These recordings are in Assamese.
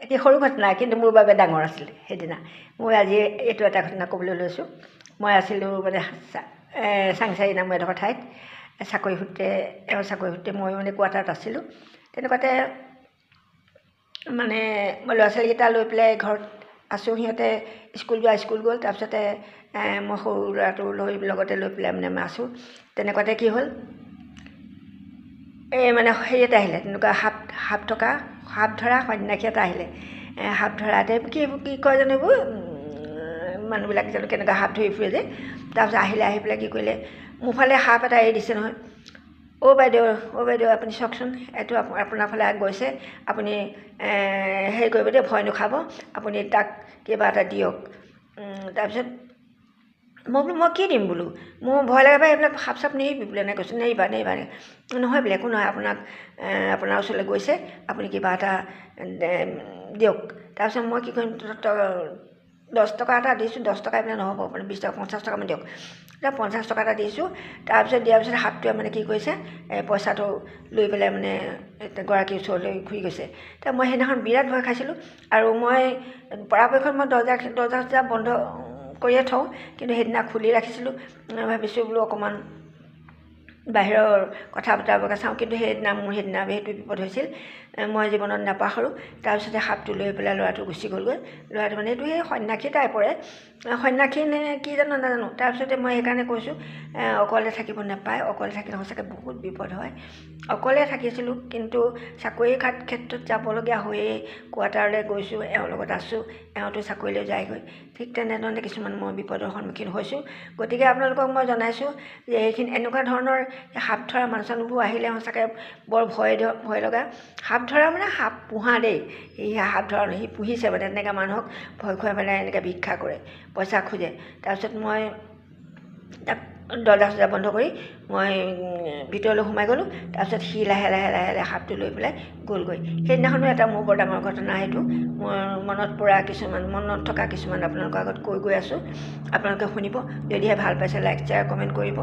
এটি সৰু ঘটনা কিন্তু মোৰ বাবে ডাঙৰ আছিলে সেইদিনা। মই আজি এইটো এটা ঘটনা ক'বলৈ লৈছোঁ। মই আছিলোঁ মানে চাংচাৰি নামৰ এডোখৰ ঠাইত। চাকৰি সূত্ৰে এওঁ চাকৰি সূত্ৰে মই মানে কোৱাৰ্টাৰত আছিলোঁ। তেনেকুৱাতে মানে মই ল'ৰা ছোৱালীকেইটা লৈ পেলাই ঘৰত আছোঁ। সিহঁতে স্কুল যোৱা স্কুল গ'ল। তাৰপিছতে মই সৰু ল'ৰাটো লৈ লগতে লৈ পেলাই মানে মই আছোঁ। তেনেকুৱাতে কি হ'ল? এই মানে হেৰি এটা আহিলে তেনেকুৱা সাপ সাপ থকা সাপ ধৰা সন্যাসী এটা আহিলে। সাপ ধৰাতে কি কি কয় জানো এইবোৰ? মানুহবিলাক জানো কেনেকুৱা সাপ ধৰি ফুৰে যে। তাৰপিছত আহিলে আহি পেলাই কি কৰিলে মোৰ ফালে সাপ এটা এৰি দিছে নহয়। অ' বাইদেউ অ' বাইদেউ আপুনি চাওকচোন এইটো আপ- আপোনাৰ ফালে গৈছে। আপুনি হেৰি কৰিব দেই ভয় নুখাব। আপুনি তাক কিবা এটা দিয়ক। তাৰপিছত মই বোলো মই কি দিম বোলো? মোৰ ভয় লাগে পাই এইবিলাক সাপ চাপ নেৰিবি বোলে। এনেকৈ কৈছোঁ নেৰিবা নেৰিবা নহয় বোলে একো নহয় আপোনাক আপোনাৰ ওচৰলৈ গৈছে। আপুনি কিবা এটা দিয়ক। তাৰপিছত মই কি কৰিম দহ টকা এটা দিছোঁ। দহ টকা এইবিলাক নহ'ব আপুনি বিছ টকা পঞ্চাছ টকামান দিয়ক। এতিয়া পঞ্চাছ টকা এটা দিছোঁ। তাৰপিছত দিয়াৰ পিছত সাপটোৱে মানে কি কৰিছে পইচাটো লৈ পেলাই মানে গৰাকীৰ ওচৰলৈ ঘূৰি গৈছে। এতিয়া মই সেইদিনাখন বিৰাট ভয় খাইছিলোঁ। আৰু মই পৰাপক্ষত মই দৰ্জা দৰ্জা চৰ্জা বন্ধ কৰিয়ে থওঁ। কিন্তু সেইদিনা খুলি ৰাখিছিলোঁ। ভাবিছোঁ বোলো অকণমান বাহিৰৰ কথা বতৰাবোৰকে চাওঁ কিন্তু সেইদিনা মোৰ সেইদিনা সেইটো বিপদ হৈছিল। মই জীৱনত নাপাহৰোঁ। তাৰপিছতে সাপটো লৈ পেলাই ল'ৰাটো গুচি গ'লগৈ। ল'ৰাটো মানে এইটো সেই সন্যাসী টাইপৰে সন্যাসী নে কি জানো নাজানো। তাৰপিছতে মই সেইকাৰণে কৈছোঁ অকলে থাকিব নাপায়। অকলে থাকিলে সঁচাকৈ বহুত বিপদ হয়। অকলে থাকিছিলোঁ কিন্তু চাকৰি খাত ক্ষেত্ৰত যাবলগীয়া হৈয়ে কোৱাৰ্টাৰলৈ গৈছোঁ এওঁৰ লগত আছোঁ এওঁতো চাকৰিলৈ যায়গৈ। ঠিক তেনেধৰণে কিছুমান মই বিপদৰ সন্মুখীন হৈছোঁ। গতিকে আপোনালোকক মই জনাইছোঁ যে এইখিনি এনেকুৱা ধৰণৰ সাপ ধৰা মানুহ চানুহবোৰ আহিলে সঁচাকৈ বৰ ভয় ভয় লগা। সাপ ধৰা মানে সাপ পোহা দেই। সি সাপ ধৰা সি পুহিছে মানে তেনেকৈ মানুহক ভয় খুৱাই পেলাই এনেকৈ ভিক্ষা কৰে পইচা খোজে। তাৰপিছত মই তাক দৰ্জা চৰ্জা বন্ধ কৰি মই ভিতৰলৈ সোমাই গ'লোঁ। তাৰপিছত সি লাহে লাহে লাহে লাহে সাপটো লৈ পেলাই গ'লগৈ। সেইদিনাখনো এটা মোৰ বৰ ডাঙৰ ঘটনা সেইটো। মোৰ মনত পৰা কিছুমান মনত থকা কিছুমান আপোনালোকৰ আগত কৈ গৈ আছোঁ। আপোনালোকে শুনিব যদিহে ভাল পাইছে লাইক শ্বেয়াৰ কমেণ্ট কৰিব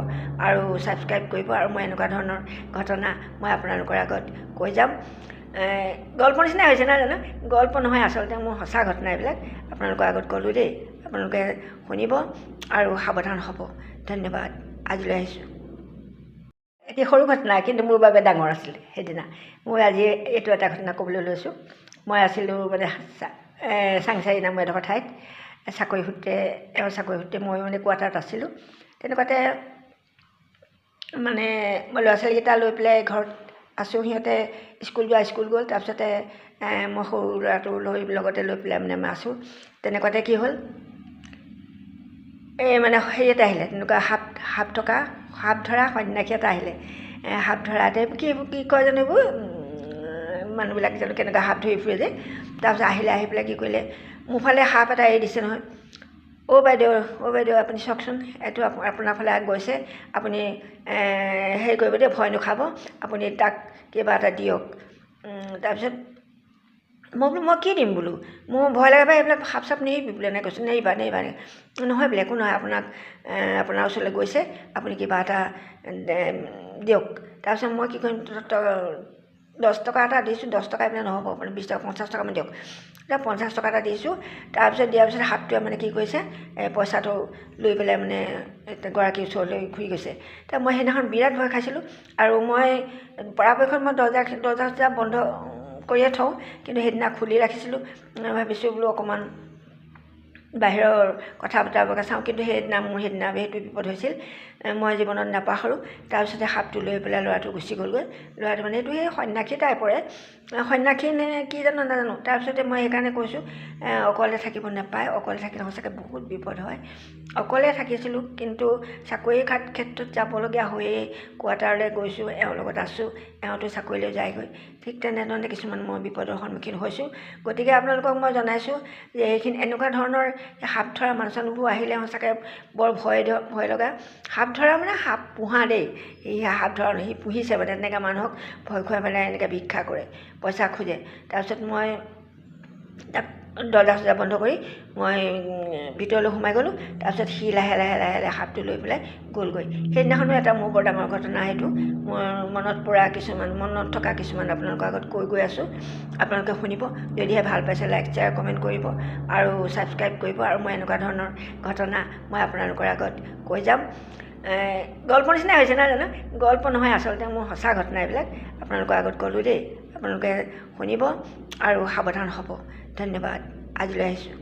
আৰু ছাবস্ক্ৰাইব কৰিব আৰু মই এনেকুৱা ধৰণৰ ঘটনা মই আপোনালোকৰ আগত কৈ যাম। গল্প নিচিনা হৈছে নাই জানো? গল্প নহয় আচলতে মোৰ সঁচা ঘটনা এইবিলাক। আপোনালোকৰ আগত ক'লোঁ দেই। আপোনালোকে শুনিব। আৰু সাৱধান হ'ব। ধন্যবাদ। আজিলৈ আহিছোঁ। এটি সৰু ঘটনা কিন্তু মোৰ বাবে ডাঙৰ আছিলে সেইদিনা। মই আজি এইটো এটা ঘটনা ক'বলৈ লৈছোঁ। মই আছিলোঁ মানে চাংচাৰি নামৰ এডোখৰ ঠাইত। চাকৰি সূত্ৰে এওঁ চাকৰি সূত্ৰে মই মানে কোৱাৰ্টাৰত আছিলোঁ। তেনেকুৱাতে মানে মই ল'ৰা ছোৱালীকেইটা লৈ পেলাই ঘৰত আছোঁ। সিহঁতে স্কুল যোৱা স্কুল গ'ল। তাৰপিছতে মই সৰু ল'ৰাটো লৈ লগতে লৈ পেলাই মানে মই আছোঁ। তেনেকুৱাতে কি হ'ল? এই মানে হেৰি এটা আহিলে তেনেকুৱা সাপ সাপ থকা সাপ ধৰা সন্যাসী এটা আহিলে। সাপ ধৰাতে কি কি কয় জানো এইবোৰ? মানুহবিলাক জানো কেনেকুৱা সাপ ধৰি ফুৰে যে। তাৰপিছত আহিলে আহি পেলাই কি কৰিলে মোৰ ফালে সাপ এটা এৰি দিছে নহয়। অ' বাইদেউ অ' বাইদেউ আপুনি চাওকচোন এইটো আপ- আপোনাৰ ফালে গৈছে। আপুনি হেৰি কৰিব দেই ভয় নুখাব। আপুনি তাক কিবা এটা দিয়ক। তাৰপিছত মই বোলো মই কি দিম বোলো? মোৰ ভয় লাগে পাই এইবিলাক সাপ চাপ নেৰিবি বোলে। এনেকৈ কৈছোঁ নেৰিবা নেৰিবা নহয় বোলে একো নহয় আপোনাক আপোনাৰ ওচৰলৈ গৈছে। আপুনি কিবা এটা দিয়ক। তাৰপিছত মই কি কৰিম দহ টকা এটা দিছোঁ দহ টকা এইবিলাক নহ'ব আপুনি বিছ টকা পঞ্চাছ টকামান দিয়ক। এতিয়া পঞ্চাছ টকা এটা দিছোঁ তাৰপিছত দিয়াৰ পিছত সাপটোৱে মানে কি কৰিছে পইচাটো লৈ পেলাই মানে গৰাকীৰ ওচৰলৈ ঘূৰি গৈছে। এতিয়া মই সেইদিনাখন বিৰাট ভয় খাইছিলোঁ। আৰু মই পৰাপক্ষত মই দৰ্জা দৰ্জা চৰ্জা বন্ধ কৰিয়ে থওঁ। কিন্তু সেইদিনা খুলি ৰাখিছিলোঁ। ভাবিছোঁ বোলো অকণমান বাহিৰৰ কথা বতৰাবোৰকে চাওঁ কিন্তু সেইদিনা মোৰ সেইদিনা সেইটো বিপদ হৈছিল। মই জীৱনত নাপাহৰোঁ। তাৰপিছতে সাপটো লৈ পেলাই ল'ৰাটো গুচি গ'লগৈ। ল'ৰাটো মানে এইটো সেই সন্যাসী টাইপৰে সন্যাসী নে কি জানো নাজানো। তাৰপিছতে মই সেইকাৰণে কৈছোঁ অকলে থাকিব নাপায়। অকলে থাকিলে সঁচাকৈ বহুত বিপদ হয়। অকলে থাকিছিলোঁ কিন্তু চাকৰি খাত ক্ষেত্ৰত যাবলগীয়া হৈয়ে কোৱাৰ্টাৰলৈ গৈছোঁ এওঁৰ লগত আছোঁ এওঁতো চাকৰিলৈ যায়গৈ। ঠিক তেনেধৰণে কিছুমান মই বিপদৰ সন্মুখীন হৈছোঁ। গতিকে আপোনালোকক মই জনাইছোঁ যে এইখিনি এনেকুৱা ধৰণৰ সাপ ধৰা মানুহ চানুহবোৰ আহিলে সঁচাকৈ বৰ ভয় ভয় লগা। সাপ ধৰা মানে সাপ পোহা দেই। সি সাপ ধৰা সি পুহিছে মানে তেনেকৈ মানুহক ভয় খুৱাই পেলাই এনেকৈ ভিক্ষা কৰে পইচা খোজে। তাৰপিছত মই তাক দৰ্জা বন্ধ কৰি মই ভিতৰলৈ সোমাই গ'লোঁ তাৰপিছত সি লাহে লাহে লাহে লাহে সাপটো লৈ পেলাই গ'লগৈ। সেইদিনাখনো এটা মোৰ বৰ ডাঙৰ ঘটনা সেইটো। মোৰ মনত পৰা কিছুমান মনত থকা কিছুমান আপোনালোকৰ আগত কৈ গৈ আছোঁ। আপোনালোকে শুনিব যদিহে ভাল পাইছে লাইক শ্বেয়াৰ কমেণ্ট কৰিব আৰু ছাবস্ক্ৰাইব কৰিব আৰু মই এনেকুৱা ধৰণৰ ঘটনা মই আপোনালোকৰ আগত কৈ যাম। গল্প নিচিনা হৈছে নাই জানো? গল্প নহয় আচলতে মোৰ সঁচা ঘটনা এইবিলাক। আপোনালোকৰ আগত ক'লোঁ দেই। আপোনালোকে শুনিব আৰু সাৱধান হ'ব। ধন্যবাদ আজিলৈ আহিছোঁ